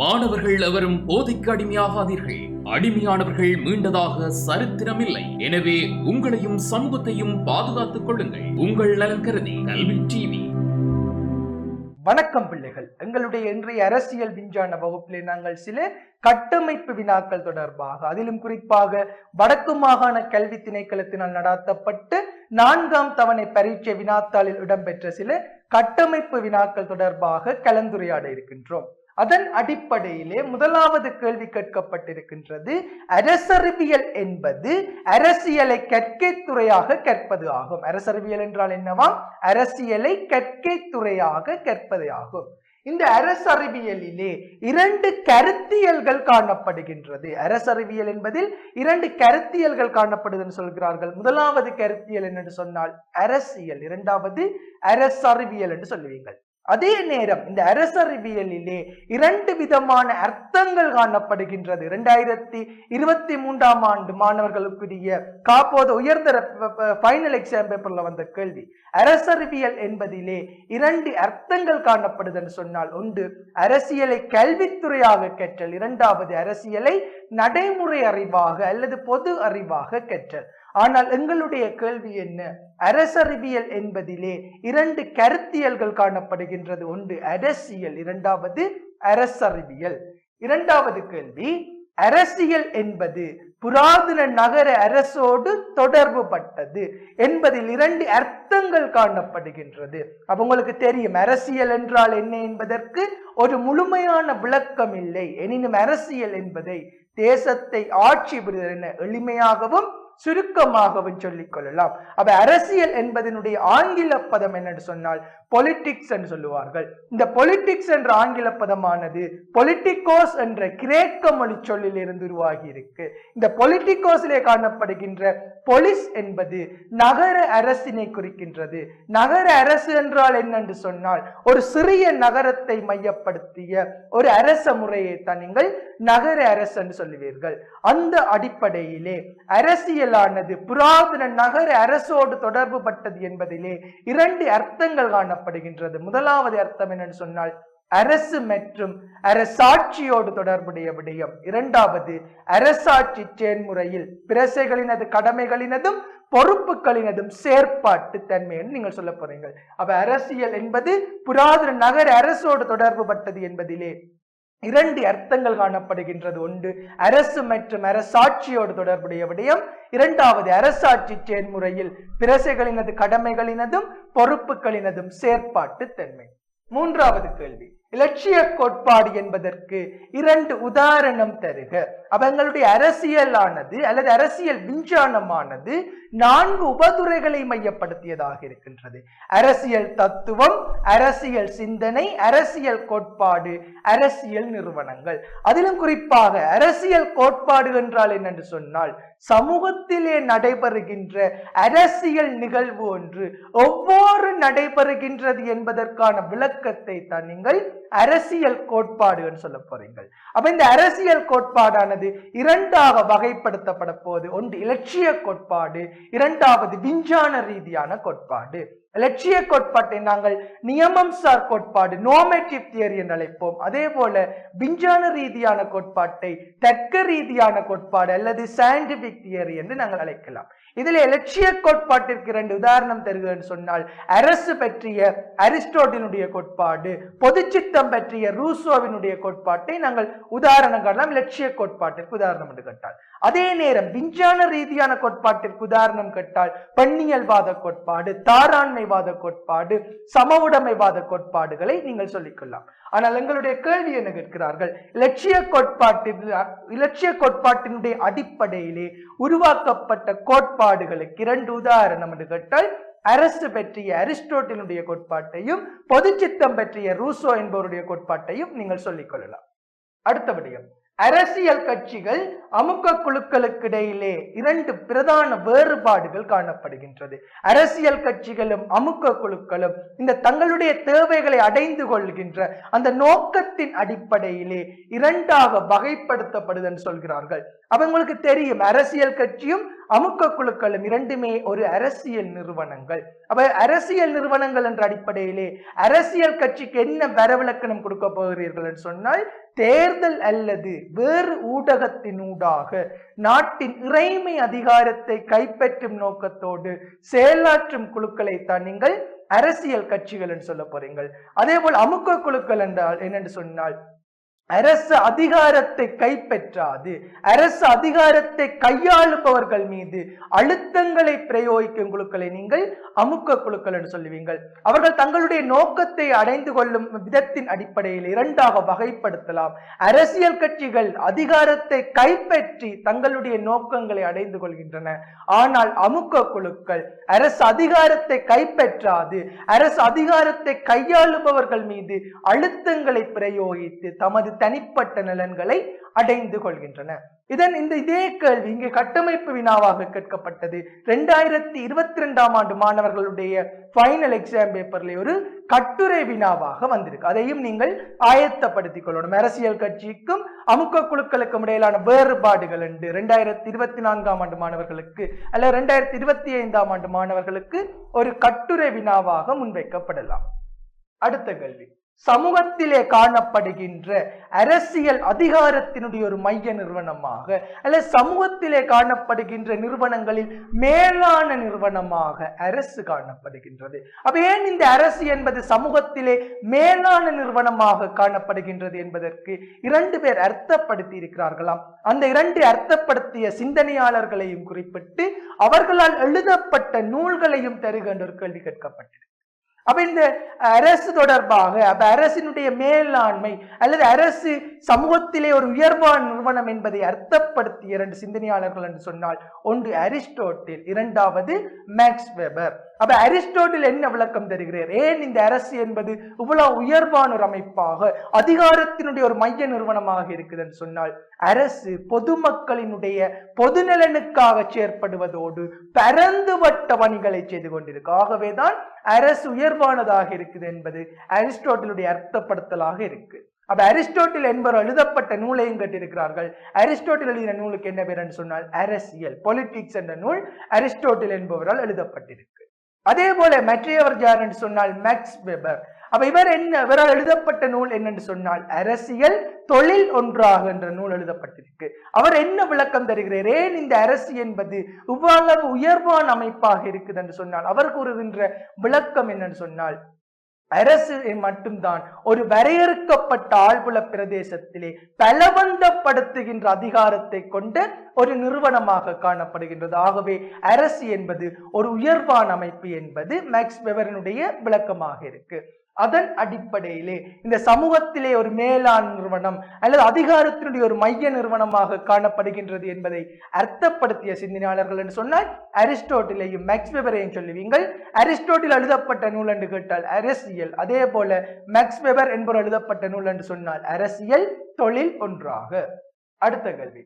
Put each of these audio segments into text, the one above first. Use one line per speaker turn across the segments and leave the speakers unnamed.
மாணவர்கள் எவரும் போதைக்கு அடிமையாகாதீர்கள். அடிமையானவர்கள் மீண்டதாக சரித்திரமில்லை. எனவே உங்களையும் சமூகத்தையும் பாதுகாத்துக் கொள்ளுங்கள். உங்கள் நலன் கருதி கல்வி டிவி.
வணக்கம் பிள்ளைகள். எங்களுடைய இன்றைய அரசியல் விஞ்ஞான வகுப்பிலே நாங்கள் சில கட்டமைப்பு வினாக்கள் தொடர்பாக அதிலும் குறிப்பாக வடக்கு மாகாண கல்வி திணைக்களத்தினால் நடாத்தப்பட்டு நான்காம் தவணை பரீட்சை வினாத்தாளில் இடம்பெற்ற சில கட்டமைப்பு வினாக்கள் தொடர்பாக கலந்துரையாட இருக்கின்றோம். அதன் அடிப்படையிலே முதலாவது கேள்வி கேட்கப்பட்டிருக்கின்றது அரசறிவியல் என்பது அரசியலை கற்கை துறையாக கற்பது ஆகும். அரசறிவியல் என்றால் என்னவாம் அரசியலை கற்கை துறையாக கற்பது ஆகும். இந்த அரசறிவியலிலே இரண்டு கருத்தியல்கள் காணப்படுகின்றது. அரசறிவியல் என்பதில் இரண்டு கருத்தியல்கள் காணப்படுதுன்னு சொல்கிறார்கள். முதலாவது கருத்தியல் என்று சொன்னால் அரசியல். இரண்டாவது அரசறிவியல் என்று சொல்லுவீங்கள் அதே நேரம் இந்த அரசறிவியலிலே இரண்டு விதமான அர்த்தங்கள் காணப்படுகின்றது. இரண்டாயிரத்தி இருபத்தி மூன்றாம் ஆண்டு மாணவர்களுக்குரிய காப்போது உயர்தர ஃபைனல் எக்ஸாம் பேப்பர்ல வந்த கேள்வி. அரசறிவியல் என்பதிலே இரண்டு அர்த்தங்கள் காணப்படுதுன்னு சொன்னால் ஒன்று அரசியலை கல்வித்துறையாக கற்றல் இரண்டாவது அரசியலை நடைமுறை அறிவாக அல்லது பொது அறிவாக கற்றல். ஆனால் எங்களுடைய கேள்வி என்ன? அரசறிவியல் என்பதிலே இரண்டு கருத்தியல்கள் காணப்படுகின்றது. ஒன்று அரசியல் இரண்டாவது அரசறிவியல். இரண்டாவது கேள்வி அரசியல் என்பது புராதன நகர அரசோடு தொடர்பு பட்டது என்பதில் இரண்டு அர்த்தங்கள் காணப்படுகின்றது. அவங்களுக்கு தெரியும் அரசியல் என்றால் என்ன என்பதற்கு ஒரு முழுமையான விளக்கம் இல்லை எனினும் அரசியல் என்பதை தேசத்தை ஆட்சி புரிதல் என எளிமையாகவும் சுருக்கமாகவும் சொல்லிக் கொள்ளலாம் அப்ப அரசியல் என்பதனுடைய ஆங்கில பதம் என்னன்னு சொன்னால் பொலிட்டிக்ஸ் என்று சொல்லுவார்கள். இந்த பொலிட்டிக்ஸ் என்ற ஆங்கில பதமானது பொலிட்டிகோஸ் என்ற கிரேக்க மொழி சொல்லில் இருந்து உருவாகி இருக்கு. இந்த பொலிட்டிகோஸிலே காணப்படுகின்ற பொலிஸ் என்பது நகர அரசினை குறிக்கின்றது. நகர அரசு என்றால் என்னென்று சொன்னால் ஒரு சிறிய நகரத்தை மையப்படுத்திய ஒரு அரச முறையை தான் நீங்கள் நகர அரசு என்று சொல்லுவீர்கள். அந்த அடிப்படையிலே அரசியல் அரசியலானது புராதன நகர அரசோடு தொடர்பு பட்டது என்பதிலே இரண்டு அர்த்தங்கள் காணப்படுகின்றது. முதலாவது அர்த்தம் என்னன்னு சொன்னால் அரசு மற்றும் அரசாட்சியோடு தொடர்புடைய விடயம். இரண்டாவது அரசாட்சி செயன்முறையில் பிரசைகளினது கடமைகளினதும் பொறுப்புகளினதும் சேர்ப்பாட்டு தன்மைன்னு நீங்கள் சொல்ல போறீங்க அப்ப அரசியல் என்பது புராதன நகர அரசோடு தொடர்பு பட்டது என்பதிலே இரண்டு அர்த்தங்கள் காணப்படுகின்றது. ஒன்று அரசு மற்றும் அரசாட்சியோடு தொடர்புடைய விடயம். இரண்டாவது அரசாட்சி செயல்முறையில் பிரசைகளினது கடமைகளினதும் பொறுப்புகளினதும் செயற்பாட்டு தன்மை. மூன்றாவது கேள்வி இலட்சிய கோட்பாடு என்பதற்கு இரண்டு உதாரணம் தருக. அவங்களுடைய அரசியலானது அல்லது அரசியல் விஞ்ஞானமானது நான்கு உபதுறைகளை மையப்படுத்தியதாக இருக்கின்றது. அரசியல் தத்துவம் அரசியல் சிந்தனை அரசியல் கோட்பாடு அரசியல் நிறுவனங்கள். அதிலும் குறிப்பாக அரசியல் கோட்பாடு என்றால் என்னென்று சொன்னால் சமூகத்திலே நடைபெறுகின்ற அரசியல் நிகழ்வு ஒன்று ஒவ்வொரு நடைபெறுகின்றது என்பதற்கான விளக்கத்தை தான் நீங்கள் அரசியல் கோட்பாடு என்று சொல்ல போறீங்கள். அப்ப இந்த அரசியல் கோட்பாடானது இரண்டாக வகைப்படுத்தப்பட போது ஒன்று இலட்சிய கோட்பாடு இரண்டாவது விஞ்ஞான ரீதியான கோட்பாடு. இலட்சிய கோட்பாட்டை நாங்கள் நியமம் சார் கோட்பாடு நோமேட்டிவ் தியரி என்று அழைப்போம். அதே போல விஞ்ஞான ரீதியான கோட்பாட்டை தர்க்க ரீதியான கோட்பாடு அல்லது சயின்டிபிக் தியரி என்று நாங்கள் அழைக்கலாம். இதில் இலட்சிய கோட்பாட்டிற்கு இரண்டு உதாரணம் தருகிறேன் சொன்னால் அரசு பற்றிய அரிஸ்டோட்டினுடைய கோட்பாடு பொதுச்சித்தம் பற்றிய ரூசோவினுடைய கோட்பாட்டை நாங்கள் உதாரணம் காணலாம். இலட்சிய கோட்பாட்டிற்கு உதாரணம் என்று கேட்டால் அதே நேரம் விஞ்ஞான ரீதியான கோட்பாட்டிற்கு உதாரணம் கேட்டால் பெண்ணியல்வாத கோட்பாடு தாராண்மைவாத கோட்பாடு சம உடைமைவாத கோட்பாடுகளை நீங்கள் சொல்லிக்கொள்ளலாம். ஆனால் எங்களுடைய கேள்வி என்ன கேட்கிறார்கள்? இலட்சிய கோட்பாட்டில் இலட்சிய கோட்பாட்டினுடைய அடிப்படையிலே உருவாக்கப்பட்ட கோட்பாடு கோட்பாடுகளுக்கு இரண்டு உதாரணம் என்று கேட்டால் அரசு பற்றிய அரிஸ்டோட்டினுடைய கோட்பாட்டையும் பொதுச்சித்தம் பற்றிய ரூசோ என்பவருடைய கோட்பாட்டையும் நீங்கள் சொல்லிக் கொள்ளலாம். அடுத்தபடியும் அரசியல் கட்சிகள் அமுக்க குழுக்களுக்கு இடையிலே இரண்டு பிரதான வேறுபாடுகள் காணப்படுகின்றது. அரசியல் கட்சிகளும் அமுக்க குழுக்களும் இந்த தங்களுடைய தேவைகளை அடைந்து கொள்கின்ற அந்த நோக்கத்தின் அடிப்படையிலே இரண்டாக வகைப்படுத்தப்படுதுன்னு சொல்கிறார்கள். அவங்களுக்கு தெரியும் அரசியல் கட்சியும் அமுக்க குழுக்களும் இரண்டுமே ஒரு அரசியல் நிறுவனங்கள். அப்ப அரசியல் நிறுவனங்கள் என்ற அடிப்படையிலே அரசியல் கட்சிக்கு என்ன வரவிலக்கணம் கொடுக்க போகிறீர்கள் என்று சொன்னால் தேர்தல் அல்லது வேறு ஊடகத்தினூடாக நாட்டின் இறைமை அதிகாரத்தை கைப்பற்றும் நோக்கத்தோடு செயலாற்றும் குழுக்களை தான் நீங்கள் அரசியல் கட்சிகள் என்று சொல்ல போறீங்கள். அதே போல் அமுக்க குழுக்கள் என்றால் என்னென்று சொன்னால் அரசு அதிகாரத்தை கைப்பற்றாது. அரசு அதிகாரத்தை கையாளுபவர்கள் மீது அழுத்தங்களை பிரயோகிக்கும் குழுக்களை நீங்கள் அமுக்க குழுக்கள் என்று சொல்லுவீங்கள். அவர்கள் தங்களுடைய நோக்கத்தை அடைந்து கொள்ளும் விதத்தின் அடிப்படையில் இரண்டாக வகைப்படுத்தலாம். அரசியல் கட்சிகள் அதிகாரத்தை கைப்பற்றி தங்களுடைய நோக்கங்களை அடைந்து கொள்கின்றன. ஆனால் அமுக்க குழுக்கள் அரசு அதிகாரத்தை கைப்பற்றாது. அரசு அதிகாரத்தை கையாளுபவர்கள் மீது அழுத்தங்களை பிரயோகித்து தமது தனிப்பட்ட நலன்களை அடைந்து கொள்கின்றன. இதன் இந்த இதே கேள்வி இங்கே கட்டமைப்பு வினாவாக கேட்கப்பட்டது. ரெண்டாயிரத்தி இருபத்தி ரெண்டாம் ஆண்டு மாணவர்களுடைய ஃபைனல் எக்ஸாம் பேப்பர்ல ஒரு கட்டுரை வினாவாக வந்திருக்கு. அதையும் நீங்கள் ஆயத்தப்படுத்திக் கொள்ளணும். அரசியல் கட்சிக்கும் அமுக்க குழுக்களுக்கும் இடையிலான வேறுபாடுகள் என்று ரெண்டாயிரத்தி இருபத்தி நான்காம் ஆண்டு மாணவர்களுக்கு அல்ல ரெண்டாயிரத்தி இருபத்தி ஐந்தாம் ஆண்டு மாணவர்களுக்கு ஒரு கட்டுரை வினாவாக முன்வைக்கப்படலாம். அடுத்த கேள்வி. சமூகத்திலே காணப்படுகின்ற அரசியல் அதிகாரத்தினுடைய ஒரு மைய நிறுவனமாக அல்ல சமூகத்திலே காணப்படுகின்ற நிறுவனங்களில் மேலான நிறுவனமாக அரசு காணப்படுகின்றது. அப்ப ஏன் இந்த அரசு என்பது சமூகத்திலே மேலான நிறுவனமாக காணப்படுகின்றது என்பதற்கு இரண்டு பேர் அர்த்தப்படுத்தி இருக்கிறார்களாம் அந்த இரண்டு அர்த்தப்படுத்திய சிந்தனையாளர்களையும் குறிப்பிட்டு அவர்களால் எழுதப்பட்ட நூல்களையும் தருகின்ற ஒரு கேள்வி கேட்கப்பட்டது. அப்ப இந்த அரசு தொடர்பாக அப்ப அரசினுடைய மேலாண்மை அல்லது அரசு சமூகத்திலே ஒரு உயர்வான நிறுவனம் என்பதை அர்த்தப்படுத்திய இரண்டு சிந்தனையாளர்கள் என்று சொன்னால் ஒன்று அரிஸ்டோட்டில் இரண்டாவது மேக்ஸ் வெபர். அப்ப அரிஸ்டோட்டில் என்ன விளக்கம் தருகிறார்? ஏன் இந்த அரசு என்பது இவ்வளவு உயர்வான ஒரு அமைப்பாக அதிகாரத்தினுடைய ஒரு மைய நிறுவனமாக இருக்குதுன்னு சொன்னால் அரசு பொதுமக்களினுடைய பொதுநலனுக்காக செயற்படுவதோடு பரந்துபட்ட பணிகளை செய்து கொண்டிருக்கு. ஆகவேதான் அரசு உயர் இயல்பானதாக இருக்குது என்பது அரிஸ்டோட்டிலுடைய அர்த்தப்படுத்தலாக இருக்கு. அப்ப அரிஸ்டோட்டில் என்பவர் எழுதப்பட்ட நூலையும் கட்டியிருக்கிறார்கள் அரிஸ்டோட்டில் எழுதின நூலுக்கு என்ன பேர் என்று சொன்னால் அரசியல் பொலிட்டிக்ஸ் என்ற நூல் அரிஸ்டோட்டில் என்பவரால் எழுதப்பட்டிருக்கு. அதே போல மற்றையவர் யார் என்று சொன்னால் மேக்ஸ் வெபர். அப்ப இவர் என்ன? இவரால் எழுதப்பட்ட நூல் என்னன்னு சொன்னால் அரசியல் தொழில் ஒன்றாக என்ற நூல் எழுதப்பட்டிருக்கு. அவர் என்ன விளக்கம் தருகிறார்? ஏன் இந்த அரசு என்பது இவ்வளவு உயர்வான அமைப்பாக இருக்குது என்று சொன்னால் அவர் கூறுகின்ற விளக்கம் என்னன்னு சொன்னால் அரசு மட்டும்தான் ஒரு வரையறுக்கப்பட்ட ஆழ்புல பிரதேசத்திலே பலவந்தப்படுத்துகின்ற அதிகாரத்தை கொண்ட ஒரு நிறுவனமாக காணப்படுகின்றது. ஆகவே அரசு என்பது ஒரு உயர்வான அமைப்பு என்பது மேக்ஸ் வெவரனுடைய விளக்கமாக இருக்கு. அதன் அடிப்படையிலே இந்த சமூகத்திலே ஒரு மேலாண் நிறுவனம் அல்லது அதிகாரத்தினுடைய ஒரு மைய நிறுவனமாக காணப்படுகின்றது என்பதை அர்த்தப்படுத்திய சிந்தனையாளர்கள் என்று சொன்னால் அரிஸ்டோட்டிலையும் மேக்ஸ் வெபரையும் சொல்லுவீங்கள். அரிஸ்டோட்டில் எழுதப்பட்ட நூல் என்று கேட்டால் அரசியல். அதே போல மேக்ஸ் வெபர் என்பவர் எழுதப்பட்ட நூல் என்று சொன்னால் அரசியல் தொழில் ஒன்றாக. அடுத்த கேள்வி.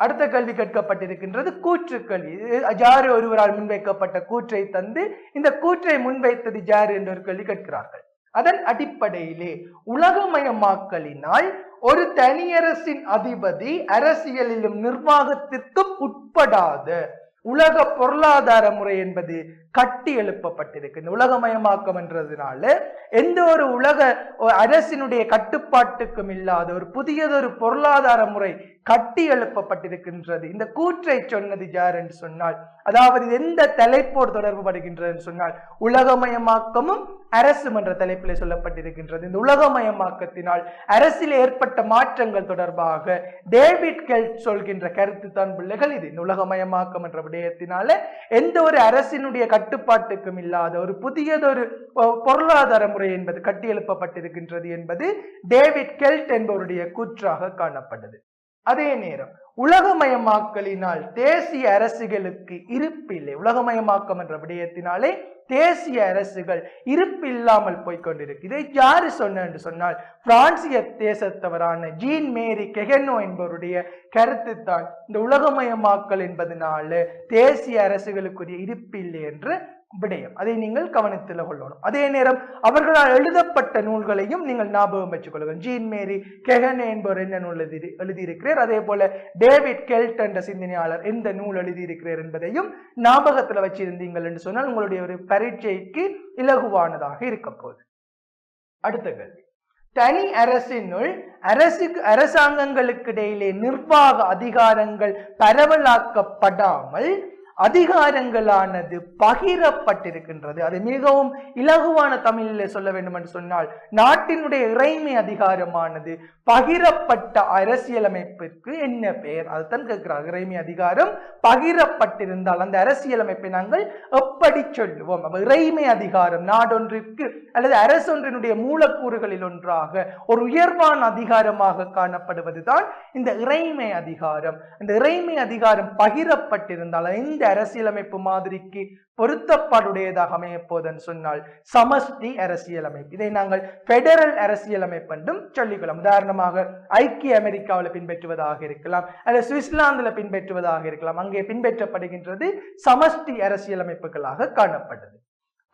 அடுத்த கேள்வி கேட்கப்பட்டிருக்கின்றது கூற்று கல்வி ஜாரு ஒருவரால் முன்வைக்கப்பட்ட கூற்றை தந்து இந்த கூற்றை முன்வைத்தது ஜாரு என்ற ஒரு கேள்வி கேட்கிறார்கள். அதன் அடிப்படையிலே உலகமயமாக்கலினால் ஒரு தனியரசின் அதிபதி அரசியலிலும் நிர்வாகத்திற்கும் உட்படாத உலக பொருளாதார முறை என்பது கட்டி எழுப்பப்பட்டிருக்கு. இந்த உலகமயமாக்கம் என்றதுனால எந்த ஒரு உலக அரசினுடைய கட்டுப்பாட்டுக்கும் இல்லாத ஒரு புதியதொரு பொருளாதார முறை கட்டி எழுப்பப்பட்டிருக்கின்றது. இந்த கூற்றை சொன்னது யார் என்று சொன்னால் அதாவது எந்த தலைப்போர் தொடர்பு படுகின்றது என்று சொன்னால் உலகமயமாக்கமும் அரசும் என்ற தலைப்பில் சொல்லப்பட்டிருக்கின்றது. இந்த உலகமயமாக்கத்தினால் அரசில் ஏற்பட்ட மாற்றங்கள் தொடர்பாக டேவிட் கெல்ட் சொல்கின்ற கருத்து தான் பிள்ளைகள் இது. இந்த உலகமயமாக்கம் என்ற விடயத்தினால எந்த ஒரு அரசினுடைய கட்டுப்பாட்டுக்கும் இல்லாத ஒரு புதியதொரு பொ- பொருளாதார முறை என்பது கட்டியெழுப்பப்பட்டிருக்கின்றது என்பது டேவிட் கெல்ட் என்பவருடைய கூற்றாக காணப்பட்டது. அதே நேரம் உலகமயமாக்கலினால் தேசிய அரசுகளுக்கு இருப்பில்லை. உலகமயமாக்கம் என்ற விடயத்தினாலே தேசிய அரசுகள் இருப்பில்லாமல் போய்கொண்டிருக்கு இதை யாரு சொன்ன என்று சொன்னால் பிரான்சிய தேசத்தவரான ஜீன் மேரி கெகனோ என்பவருடைய கருத்து தான் இந்த உலகமயமாக்கல் என்பதனால தேசிய அரசுகளுக்குரிய இருப்பில்லை என்று விடயம். அதை நீங்கள் கவனத்தில் கொள்ளணும். அதே நேரம் அவர்களால் எழுதப்பட்ட நூல்களையும் நீங்கள் ஞாபகம் வச்சுக் கொள்ளுங்கள் ஜீன் மேரி கெஹன் என்பவர் என்ன நூல் எழுதி எழுதியிருக்கிறார்? அதே போல டேவிட் கெல்ட் என்ற சிந்தனையாளர் எந்த நூல் எழுதியிருக்கிறார் என்பதையும் ஞாபகத்தில் வச்சிருந்தீங்கள் என்று சொன்னால் உங்களுடைய ஒரு பரீட்சைக்கு இலகுவானதாக இருக்க போகுது. அடுத்த கேள்வி. தனி அரசினுள் அரசுக்கு அரசாங்கங்களுக்கு இடையிலே நிர்வாக அதிகாரங்கள் பரவலாக்கப்படாமல் அதிகாரங்களானது பகிரப்பட்டிருக்கின்றது. அது மிகவும் இலகுவான தமிழில் சொல்ல வேண்டும் என்று சொன்னால் நாட்டினுடைய இறைமை அதிகாரமானது பகிரப்பட்ட அரசியலமைப்பிற்கு என்ன பெயர்? அதுதான் கேட்கிறார். இறைமை அதிகாரம் பகிரப்பட்டிருந்தால் அந்த அரசியலமைப்பை நாங்கள் எப்படி சொல்லுவோம்? அப்ப இறைமை அதிகாரம் நாடொன்றிற்கு அல்லது அரசொன்றினுடைய மூலக்கூறுகளில் ஒன்றாக ஒரு உயர்வான அதிகாரமாக காணப்படுவதுதான் இந்த இறைமை அதிகாரம். இந்த இறைமை அதிகாரம் பகிரப்பட்டிருந்தால் இந்த அரசியலமைப்பு மாதிரிக்கு பொருத்தப்பாடுடையதாக அமையப்போதன் சொன்னால் சமஸ்தி அரசியலமைப்பு. இதை நாங்கள் பெடரல் அரசியலமைப்பு என்றும் சொல்லிக்கொள்ளலாம். உதாரணமாக ஐக்கிய அமெரிக்காவில் பின்பற்றுவதாக இருக்கலாம் அல்லது சுவிட்சர்லாந்துல பின்பற்றுவதாக இருக்கலாம். அங்கே பின்பற்றப்படுகின்றது சமஸ்தி அரசியலமைப்புகளாக காணப்பட்டது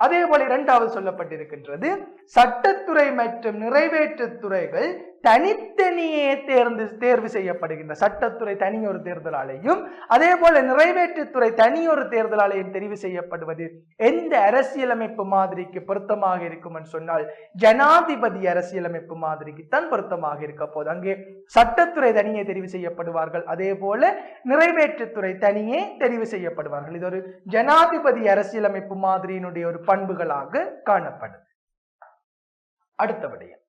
அதே போல இரண்டாவது சொல்லப்பட்டிருக்கின்றது சட்டத்துறை மற்றும் நிறைவேற்று துறைகள் தனித்தனியே தேர்ந்து தேர்வு செய்யப்படுகின்ற சட்டத்துறை தனி ஒரு தேர்தலாலையும் அதே போல நிறைவேற்றுத்துறை தனி ஒரு தேர்தலாலையும் தெரிவு செய்யப்படுவது எந்த அரசியலமைப்பு மாதிரிக்கு பொருத்தமாக இருக்கும் சொன்னால் ஜனாதிபதி அரசியலமைப்பு மாதிரிக்கு தான் பொருத்தமாக இருக்க போது அங்கே சட்டத்துறை தனியே தெரிவு செய்யப்படுவார்கள். அதே போல நிறைவேற்றுத்துறை தனியே தெரிவு செய்யப்படுவார்கள். இது ஒரு ஜனாதிபதி அரசியலமைப்பு மாதிரியினுடைய ஒரு பண்புகளாக காணப்படும். அடுத்த விடயம்.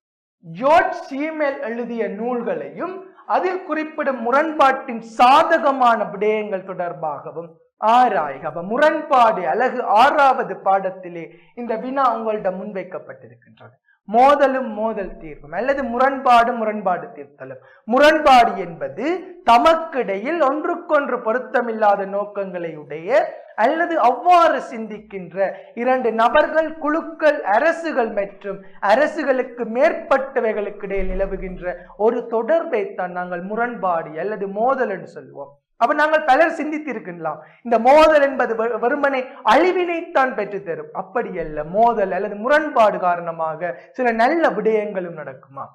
ஜோர்ஜ் சீமேல் எழுதிய நூல்களையும் அதில் குறிப்பிடும் முரண்பாட்டின் சாதகமான விடயங்கள் தொடர்பாகவும் ஆராய்க முரண்பாடு அழகு ஆறாவது பாடத்திலே இந்த வினா உங்களிடம் முன்வைக்கப்பட்டிருக்கின்றது மோதலும் மோதல் தீர்வும் அல்லது முரண்பாடு முரண்பாடு தீர்த்தலும். முரண்பாடு என்பது தமக்கிடையில் ஒன்றுக்கொன்று பொருத்தமில்லாத நோக்கங்களை உடைய அல்லது அவ்வாறு சிந்திக்கின்ற இரண்டு நபர்கள் குழுக்கள் அரசுகள் மற்றும் அரசுகளுக்கு மேற்பட்டவைகளுக்கு இடையில் நிலவுகின்ற ஒரு தொடர்பை தான் நாங்கள் முரண்பாடு அல்லது மோதல் என்று சொல்லுவோம். அப்ப நாங்கள் பலர் சிந்தித்திருக்கலாம் இந்த மோதல் என்பது வெறுமனை அழிவினைத்தான் பெற்று தரும் அப்படி அல்ல மோதல் அல்லது முரண்பாடு காரணமாக சில நல்ல விடயங்களும் நடக்குமா?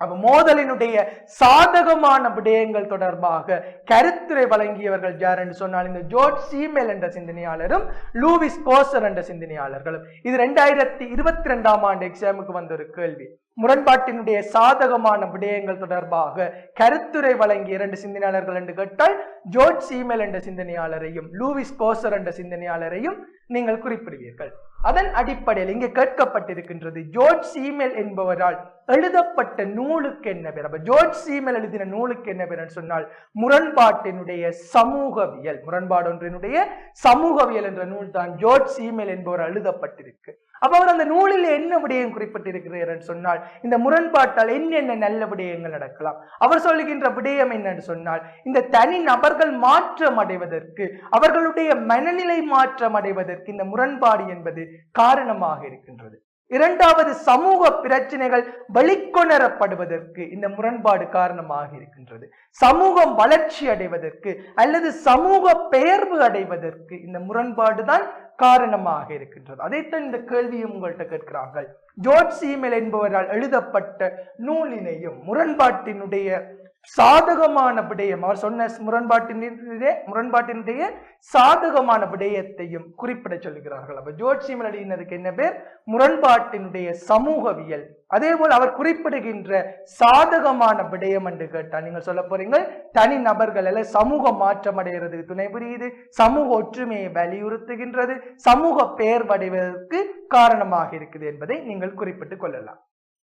அப்ப மோதலினுடைய சாதகமான விடயங்கள் தொடர்பாக கருத்து கருத்துரை வழங்கியவர்கள் யார் என்று சொன்னால் இந்த ஜோர்ஜ் சீமேல் என்ற சிந்தனையாளரும் லூவிஸ் கோசர் என்ற சிந்தனையாளர்களும். இது ரெண்டாயிரத்தி இருபத்தி ரெண்டாம் ஆண்டு எக்ஸாமுக்கு வந்த ஒரு கேள்வி. முரண்பாட்டினுடைய சாதகமான விடயங்கள் தொடர்பாக கருத்துரை வழங்கிய இரண்டு சிந்தனையாளர்கள் என்று கேட்டால் ஜோர்ஜ் சீமேல் என்ற சிந்தனையாளரையும் லூவிஸ் கோசர் என்ற சிந்தனையாளரையும் நீங்கள் குறிப்பிடுவீர்கள். அதன் அடிப்படையில் இங்கே கேட்கப்பட்டிருக்கின்றது ஜோர்ஜ் சீமேல் என்பவரால் எழுதப்பட்ட நூலுக்கு என்ன பேர்? அப்ப ஜோர்ஜ் சீமேல் எழுதின நூலுக்கு என்ன பேர் சொன்னால் முரண்பாட்டின் ஒன்றினுடைய சமூகவியல் முரண்பாடு ஒன்றினுடைய சமூகவியல் என்ற நூல் தான் ஜோர்ஜ் சீமெல் என்பவர் எழுதப்பட்டிருக்கு. அப்ப அவர் அந்த நூலில் என்ன விடயம் குறிப்பிட்டிருக்கிறார் என்று சொன்னால் இந்த முரண்பாட்டால் என்னென்ன நல்ல விடயங்கள் நடக்கலாம்? அவர் சொல்லுகின்ற விடயம் என்னன்னு சொன்னால் இந்த தனி நபர்கள் மாற்றம் அடைவதற்கு அவர்களுடைய மனநிலை மாற்றம் அடைவதற்கு இந்த முரண்பாடு என்பது காரணமாக இருக்கின்றது. இரண்டாவது சமூக பிரச்சனைகள் வெளிக்கொணரப்படுவதற்கு இந்த முரண்பாடு காரணமாக இருக்கின்றது. சமூகம் வளர்ச்சி அடைவதற்கு அல்லது சமூக பெயர்வு அடைவதற்கு இந்த முரண்பாடு தான் காரணமாக இருக்கின்றது. அதைத்தான் இந்த கேள்வியும் உங்கள்கிட்ட கேட்கிறார்கள். ஜோர்ஜ் சீமெல் என்பவரால் எழுதப்பட்ட நூலினையும் முரண்பாட்டினுடைய சாதகமான விடயம். அவர் சொன்ன முரண்பாட்டினே முரண்பாட்டினுடைய சாதகமான விடயத்தையும் குறிப்பிட சொல்கிறார்கள் அப்ப ஜோர்ஜ் சீமெல் என்ன பேர்? முரண்பாட்டினுடைய சமூகவியல். அதே போல் அவர் குறிப்பிடுகின்ற சாதகமான விடயம் என்று கேட்டால் நீங்கள் சொல்ல போறீங்க தனி நபர்கள் அல்ல சமூக மாற்றம் அடைகிறது துணை புரியுது சமூக ஒற்றுமையை வலியுறுத்துகின்றது சமூக பெயர்வடைவதற்கு காரணமாக இருக்குது என்பதை நீங்கள் குறிப்பிட்டுக் கொள்ளலாம்.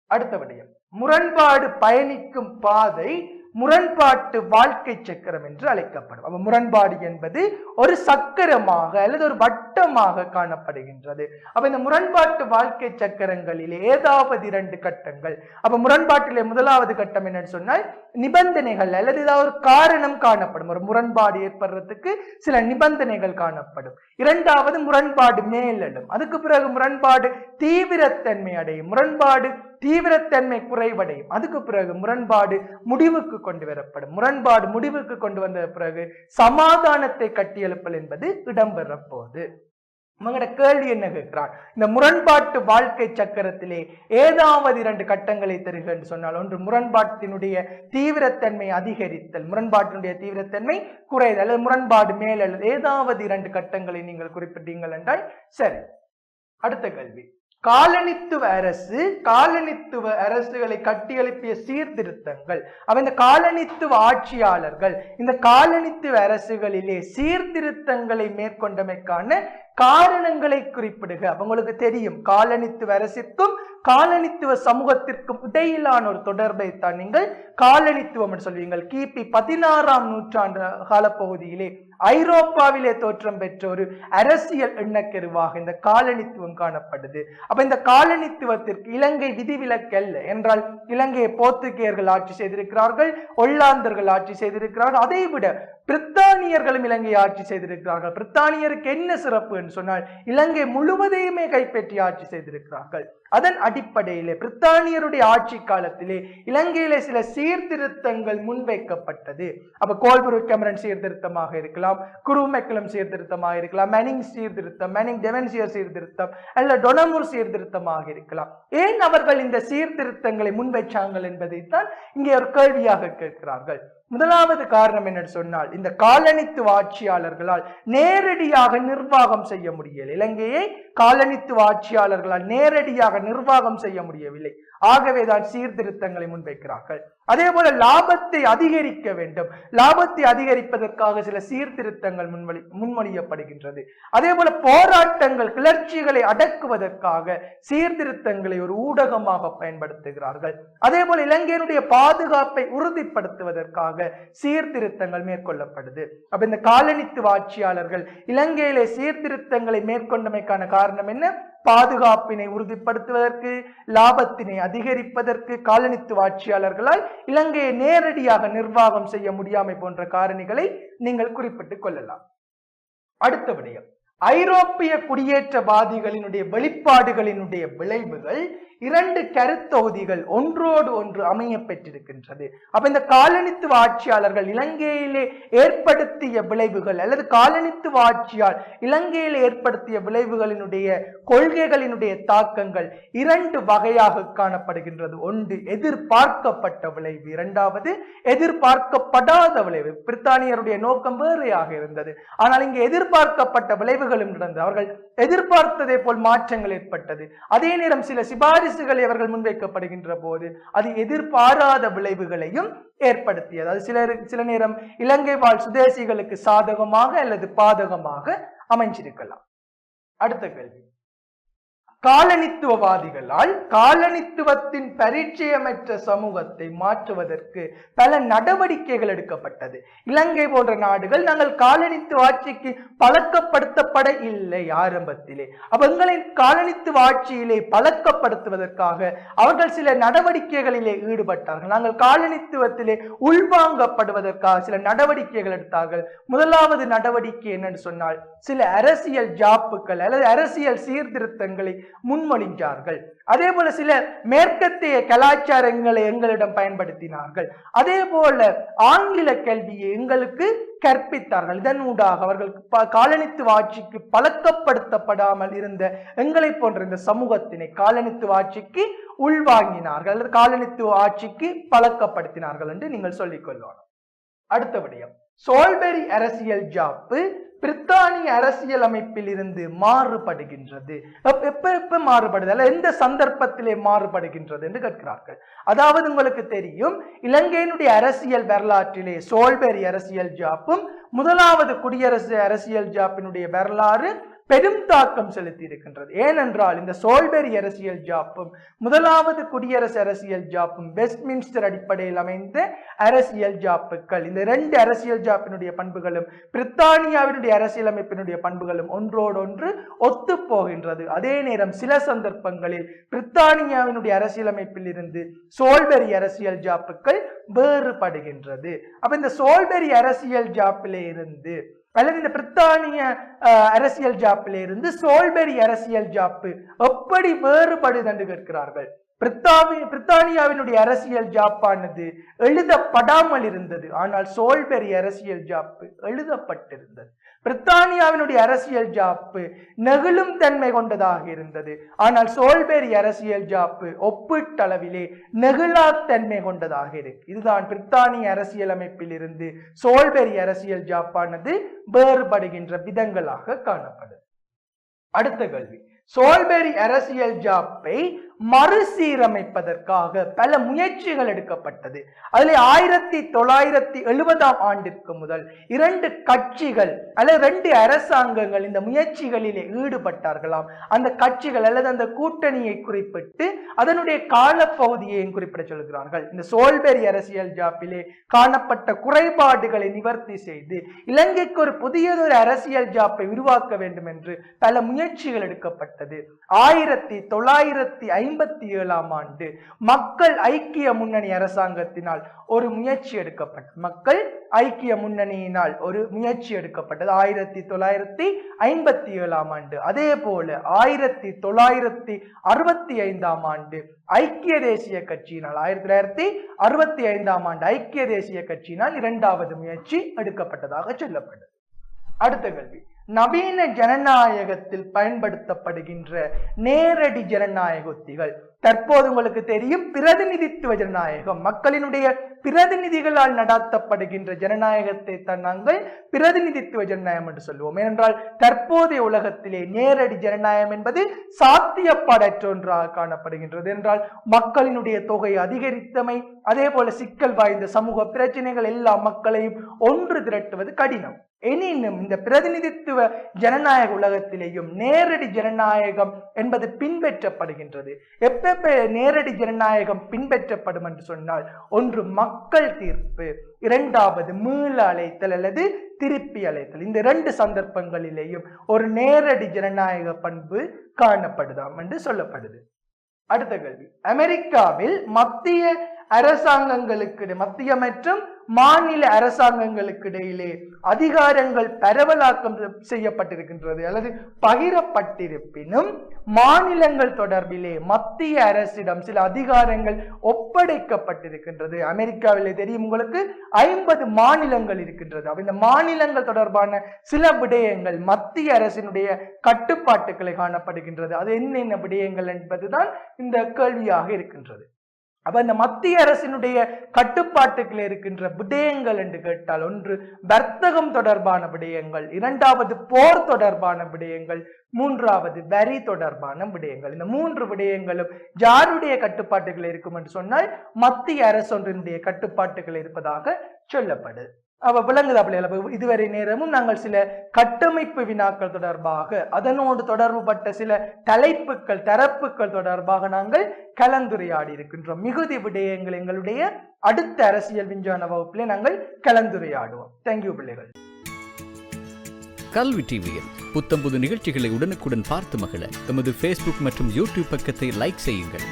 அடுத்த விடயம். முரண்பாடு பயணிக்கும் பாதை முரண்பாட்டு வாழ்க்கை சக்கரம் என்று அழைக்கப்படும். அப்ப முரண்பாடு என்பது ஒரு சக்கரமாக அல்லது ஒரு வட்டமாக காணப்படுகின்றது. அப்ப இந்த முரண்பாட்டு வாழ்க்கை சக்கரங்களில் ஏதாவது இரண்டு கட்டங்கள். அப்ப முரண்பாட்டிலே முதலாவது கட்டம் என்னன்னு சொன்னால் நிபந்தனைகள் அல்லது ஏதாவது ஒரு காரணம் காணப்படும். ஒரு முரண்பாடு ஏற்படுறதுக்கு சில நிபந்தனைகள் காணப்படும். இரண்டாவது முரண்பாடு மேலெழும். அதுக்கு பிறகு முரண்பாடு தீவிரத்தன்மை அடையும். முரண்பாடு தீவிரத்தன்மை குறைவடையும். அதுக்கு பிறகு முரண்பாடு முடிவுக்கு கொண்டு வரப்படும். முரண்பாடு முடிவுக்கு கொண்டு வந்த பிறகு சமாதானத்தை கட்டியெழுப்பல் என்பது இடம்பெற போகுது உங்களோட கேள்வி என்ன கேட்கிறான்? இந்த முரண்பாட்டு வாழ்க்கை சக்கரத்திலே ஏதாவது இரண்டு கட்டங்களை தருக என்று சொன்னால் ஒன்று முரண்பாட்டினுடைய தீவிரத்தன்மை அதிகரித்தல் முரண்பாட்டினுடைய தீவிரத்தன்மை குறைதல் அல்லது முரண்பாடு மேல் அல்லது ஏதாவது இரண்டு கட்டங்களை நீங்கள் குறிப்பிட்டீங்கள் என்றால் சரி. அடுத்த கேள்வி. காலனித்துவ அரசு காலனித்துவ அரசுகளை கட்டியெழுப்பிய சீர்திருத்தங்கள். அவ இந்த காலனித்துவ ஆட்சியாளர்கள் இந்த காலனித்துவ அரசுகளிலே சீர்திருத்தங்களை மேற்கொண்டமைக்கான காரணங்களை குறிப்பிடுக. அவங்களுக்கு தெரியும். காலனித்துவ அரசிற்கும் காலனித்துவ சமூகத்திற்கும் இடையிலான ஒரு தொடர்பை தான் நீங்கள் காலனித்துவம் என்று சொல்வீங்கள். கிபி பதினாறாம் நூற்றாண்டு காலப்பகுதியிலே ஐரோப்பாவிலே தோற்றம் பெற்ற ஒரு அரசியல் எண்ணக்கருவாக இந்த காலனித்துவம் காணப்படுது. அப்ப இந்த காலனித்துவத்திற்கு இலங்கை விதிவிலக்கல்ல என்றால் இலங்கையை போர்த்துகேயர்கள் ஆட்சி செய்திருக்கிறார்கள் ஒல்லாந்தர்கள் ஆட்சி செய்திருக்கிறார்கள். அதை விட பிரித்தானியர்களும் இலங்கை ஆட்சி செய்திருக்கிறார்கள். பிரித்தானியருக்கு என்ன சிறப்பு என்று சொன்னால் இலங்கை முழுவதையுமே கைப்பற்றி ஆட்சி செய்திருக்கிறார்கள். அதன் அடிப்படையிலே பிரித்தானியருடைய ஆட்சி காலத்திலே இலங்கையிலே சில சீர்திருத்தங்கள் முன்வைக்கப்பட்டது. அப்ப கோல்புரு கெமரன் சீர்திருத்தமாக இருக்கலாம் குருமெக்கலம் சீர்திருத்தமாக இருக்கலாம் மெனிங் சீர்திருத்தம் மெனிங் டெவன்சியர் சீர்திருத்தம் அல்ல டொனமூர் சீர்திருத்தமாக இருக்கலாம். ஏன் அவர்கள் இந்த சீர்திருத்தங்களை முன்வைச்சாங்கள் என்பதைத்தான் இங்கே ஒரு கேள்வியாக கேட்கிறார்கள். முதலாவது காரணம் என்ன சொன்னால் இந்த காலனித்துவ ஆட்சியாளர்களால் நேரடியாக நிர்வாகம் செய்ய முடியல. இலங்கையை காலனித்துவ ஆட்சியாளர்களால் நேரடியாக நிர்வாகம் செய்ய முடியவில்லை. ஆகவேதான் சீர்திருத்தங்களை முன்வைக்கிறார்கள். அதே போல லாபத்தை அதிகரிக்க வேண்டும். லாபத்தை அதிகரிப்பதற்காக சில சீர்திருத்தங்கள் முன்வழி முன்மொழியப்படுகின்றது. அதே போல போராட்டங்கள் கிளர்ச்சிகளை அடக்குவதற்காக சீர்திருத்தங்களை ஒரு ஊடகமாக பயன்படுத்துகிறார்கள். அதே போல இலங்கையினுடைய பாதுகாப்பை உறுதிப்படுத்துவதற்காக சீர்திருத்தங்கள் மேற்கொள்ளப்படுது. அப்ப இந்த காலனித்துவ ஆட்சியாளர்கள் இலங்கையிலே சீர்திருத்தங்களை மேற்கொண்டமைக்கான காரணம் என்ன? பாதுகாப்பினை உறுதிப்படுத்துவதற்கு லாபத்தினை அதிகரிப்பதற்கு காலனித்துவ ஆட்சியாளர்களால் இலங்கையை நேரடியாக நிர்வாகம் செய்ய முடியாமை போன்ற காரணிகளை நீங்கள் குறிப்பிட்டுக் கொள்ளலாம். அடுத்த விடயம். ஐரோப்பிய குடியேற்றவாதிகளினுடைய வெளிப்பாடுகளினுடைய விளைவுகள் இரண்டு கருத்தொகுதிகள் ஒன்றோடு ஒன்று அமைய பெற்றிருக்கின்றது. அப்ப இந்த காலனித்துவ ஆட்சியாளர்கள் இலங்கையிலே ஏற்படுத்திய விளைவுகள் அல்லது காலனித்துவ ஆட்சியால் இலங்கையில் ஏற்படுத்திய விளைவுகளினுடைய கொள்கைகளினுடைய தாக்கங்கள் இரண்டு வகையாக காணப்படுகின்றது. ஒன்று எதிர்பார்க்கப்பட்ட விளைவு. இரண்டாவது எதிர்பார்க்கப்படாத விளைவு. பிரித்தானியருடைய நோக்கம் வேறையாக இருந்தது. ஆனால் இங்கே எதிர்பார்க்கப்பட்ட விளைவுகளும் நடந்தது. அவர்கள் எதிர்பார்த்ததே போல் மாற்றங்கள் ஏற்பட்டது. அதே நேரம் சில சிபாரி சிபாரிசுகளை அவர்கள் முன்வைக்கப்படுகின்ற போது அது எதிர்பாராத விளைவுகளையும் ஏற்படுத்தியது. அது சில சில நேரம் இலங்கை வாழ் சுதேசிகளுக்கு சாதகமாக அல்லது பாதகமாக அமைஞ்சிருக்கலாம். அடுத்த கேள்வி. காலனித்துவவாதிகளால் காலனித்துவத்தின் பரிச்சயமற்ற சமூகத்தை மாற்றுவதற்கு பல நடவடிக்கைகள் எடுக்கப்பட்டது. இலங்கை போன்ற நாடுகள் நாங்கள் காலனித்துவ ஆட்சிக்கு பழக்கப்படுத்தப்பட இல்லை ஆரம்பத்திலே. அப்ப எங்களை காலனித்துவ ஆட்சியிலே பழக்கப்படுத்துவதற்காக அவர்கள் சில நடவடிக்கைகளிலே ஈடுபட்டார்கள். நாங்கள் காலனித்துவத்திலே உள்வாங்கப்படுவதற்காக சில நடவடிக்கைகள் எடுத்தார்கள். முதலாவது நடவடிக்கை என்னன்னு சொன்னால் சில அரசியல் ஜாப்புகள் அல்லது அரசியல் சீர்திருத்தங்களை முன்மொழிஞ்சார்கள். அதே போல சில மேற்கத்திய கலாச்சாரங்களை எங்களிடம் பயன்படுத்தினார்கள். அதே போல ஆங்கில கல்வியை எங்களுக்கு கற்பித்தார்கள். இதனூடாக அவர்கள் காலனித்துவ ஆட்சிக்கு பழக்கப்படுத்தப்படாமல் இருந்த எங்களை போன்ற இந்த சமூகத்தினை காலனித்துவ ஆட்சிக்கு உள்வாங்கினார்கள். அல்லது காலனித்துவ ஆட்சிக்கு பழக்கப்படுத்தினார்கள் என்று நீங்கள் சொல்லிக் கொள்ளலாம் அடுத்த விடயம். சோல்பெரி அரசியல் ஜாப்பு பிரித்தானிய அரசியல் அமைப்பில் இருந்து மாறுபடுகின்றது. எப்ப எப்ப எப்ப மாறுபடுது? அல்ல எந்த சந்தர்ப்பத்திலே மாறுபடுகின்றது என்று கேட்கிறார்கள். அதாவது உங்களுக்கு தெரியும் இலங்கையினுடைய அரசியல் வரலாற்றிலே சோல்பெரி அரசியல் ஜாப்பும் முதலாவது குடியரசு அரசியல் ஜாப்பினுடைய வரலாறு பெரும் தாக்கம் செலுத்தி இருக்கின்றது ஏனென்றால் இந்த சோல்பெரி அரசியல் ஜாப்பும் முதலாவது குடியரசு அரசியல் ஜாப்பும் வெஸ்ட்மின்ஸ்டர் அடிப்படையில் அமைந்த அரசியல் ஜாப்புகள் இந்த இரண்டு அரசியல் ஜாப்பினுடைய பண்புகளும் பிரித்தானியாவினுடைய அரசியலமைப்பினுடைய பண்புகளும் ஒன்றோடொன்று ஒத்து போகின்றது அதே நேரம் சில சந்தர்ப்பங்களில் பிரித்தானியாவினுடைய அரசியலமைப்பில் இருந்து சோல்பெரி அரசியல் ஜாப்புகள் வேறுபடுகின்றது. அப்ப இந்த சோல்பெரி அரசியல் ஜாப்பிலே இருந்து அல்லது இந்த பிரித்தானிய அஹ், அரசியல் ஜாப்பிலிருந்து சோல்பெரி அரசியல் ஜாப்பு எப்படி வேறுபடுது என்று கேட்கிறார்கள் பிரித்தாவி பிரித்தானியாவினுடைய அரசியல் ஜாப்பானது எழுதப்படாமல் இருந்தது. ஆனால் சோல்பெரி அரசியல் ஜாப்பு எழுதப்பட்டிருந்தது. பிரித்தானியாவினுடைய அரசியல் ஜாப்பு நெகிழும் தன்மை கொண்டதாக இருந்தது. ஆனால் சோல்பெரி அரசியல் ஜாப்பு ஒப்பீட்டளவிலே நெகிழாத்தன்மை கொண்டதாக இருக்கு. இதுதான் பிரித்தானிய அரசியலமைப்பில் இருந்து சோல்பெரி அரசியல் ஜாப்பானது வேறுபடுகின்ற விதங்களாக காணப்படுது. அடுத்த கேள்வி. சோல்பெரி அரசியல் ஜாப்பை மறுசீரமைப்பதற்காக பல முயற்சிகள் எடுக்கப்பட்டது. அதில் ஆயிரத்தி தொள்ளாயிரத்தி எழுபதாம் ஆண்டிற்கு முதல் இரண்டு கட்சிகள் அல்லது ரெண்டு அரசாங்கங்கள் இந்த முயற்சிகளிலே ஈடுபட்டார்களாம். அந்த கட்சிகள் அல்லது அந்த கூட்டணியை குறிப்பிட்டு அதனுடைய காலப்பகுதியையும் குறிப்பிட சொல்கிறார்கள். இந்த சோல்பெரி அரசியல் ஜாப்பிலே காணப்பட்ட குறைபாடுகளை நிவர்த்தி செய்து இலங்கைக்கு ஒரு புதியதொரு அரசியல் ஜாப்பை உருவாக்க வேண்டும் என்று பல முயற்சிகள் எடுக்கப்பட்டது. ஆயிரத்தி தொள்ளாயிரத்தி ஐம்பத்தி ஏழாம் ஆண்டு மக்கள் ஐக்கிய முன்னணி அரசாங்கத்தினால் ஒரு முயற்சி எடுக்கப்பட்டது. மக்கள் ஐக்கிய முன்னணியினால் ஒரு முயற்சி எடுக்கப்பட்டது. ஆயிரத்தி தொள்ளாயிரத்தி ஐம்பத்தி ஏழாம் ஆண்டு. அதே போல ஆயிரத்தி தொள்ளாயிரத்தி அறுபத்தி ஐந்தாம் ஆண்டு ஐக்கிய தேசிய கட்சியினால் ஆயிரத்தி தொள்ளாயிரத்தி அறுபத்தி ஐந்தாம் ஆண்டு ஐக்கிய தேசிய கட்சியினால் இரண்டாவது முயற்சி எடுக்கப்பட்டதாக சொல்லப்பட்டது அடுத்த கேள்வி. நவீன ஜனநாயகத்தில் பயன்படுத்தப்படுகின்ற நேரடி ஜனநாயக உத்திகள் தற்போது உங்களுக்கு தெரியும் பிரதிநிதித்துவ ஜனநாயகம். மக்களினுடைய பிரதிநிதிகளால் நடத்தப்படுகின்ற ஜனநாயகத்தை தான் நாங்கள் பிரதிநிதித்துவ ஜனநாயகம் என்று சொல்லுவோம் ஏனென்றால் தற்போதைய உலகத்திலே நேரடி ஜனநாயகம் என்பது சாத்தியப்பாடற்ற ஒன்றாக காணப்படுகின்றது. என்றால் மக்களினுடைய தொகை அதிகரித்தமை அதே போல சிக்கல் வாய்ந்த சமூக பிரச்சனைகள் எல்லா மக்களையும் ஒன்று திரட்டுவது கடினம். எனினும் இந்த பிரதிநிதித்துவ ஜனநாயக உலகத்திலேயும் நேரடி ஜனநாயகம் என்பது பின்பற்றப்படுகின்றது. எப்ப நேரடி ஜனநாயகம் பின்பற்றப்படும் என்று சொன்னால் ஒன்று மக்கள் தீர்ப்பு இரண்டாவது மீள அழைத்தல் அல்லது திருப்பி அழைத்தல் இந்த இரண்டு சந்தர்ப்பங்களிலேயும் ஒரு நேரடி ஜனநாயக பண்பு காணப்படுதாம் என்று சொல்லப்படுது. அடுத்த கேள்வி. அமெரிக்காவில் மத்திய அரசாங்கங்களுக்கு மத்திய மற்றும் மாநில அரசாங்கங்களுக்கு இடையிலே அதிகாரங்கள் பரவலாக்கம் செய்யப்பட்டிருக்கின்றது அல்லது பகிரப்பட்டிருப்பினும் மாநிலங்கள் தொடர்பிலே மத்திய அரசிடம் சில அதிகாரங்கள் ஒப்படைக்கப்பட்டிருக்கின்றது. அமெரிக்காவிலே தெரியும் உங்களுக்கு ஐம்பது மாநிலங்கள் இருக்கின்றது. அப்ப இந்த மாநிலங்கள் தொடர்பான சில விடயங்கள் மத்திய அரசினுடைய கட்டுப்பாட்டுகளை காணப்படுகின்றது. அது என்னென்ன விடயங்கள் என்பதுதான் இந்த கேள்வியாக இருக்கின்றது. அப்ப இந்த மத்திய அரசினுடைய கட்டுப்பாட்டுகள் இருக்கின்ற விடயங்கள் என்று கேட்டால் ஒன்று வர்த்தகம் தொடர்பான விடயங்கள் இரண்டாவது போர் தொடர்பான விடயங்கள் மூன்றாவது வரி தொடர்பான விடயங்கள். இந்த மூன்று விடயங்களும் யாருடைய கட்டுப்பாட்டுகள் இருக்கும் என்று சொன்னால் மத்திய அரசொன்றினுடைய கட்டுப்பாட்டுகள் இருப்பதாக சொல்லப்படுது அவ விளங்குதா பிள்ளைகள் இதுவரை நேரமும் நாங்கள் சில கட்டமைப்பு வினாக்கள் தொடர்பாக அதனோடு தொடர்புபட்ட சில தலைப்புகள் தரப்புகள் தொடர்பாக நாங்கள் கலந்துரையாடி இருக்கின்றோம். மிகுதி விடயங்கள் எங்களுடைய அடுத்த அரசியல் விஞ்ஞான வகுப்பிலே நாங்கள் கலந்துரையாடுவோம். தேங்க்யூ பிள்ளைகள்.
கல்வி டிவியில் புத்தம்புது நிகழ்ச்சிகளை உடனுக்குடன் பார்த்து மகிழ எமது ஃபேஸ்புக் மற்றும் யூடியூப் பக்கத்தை லைக் செய்யுங்கள்.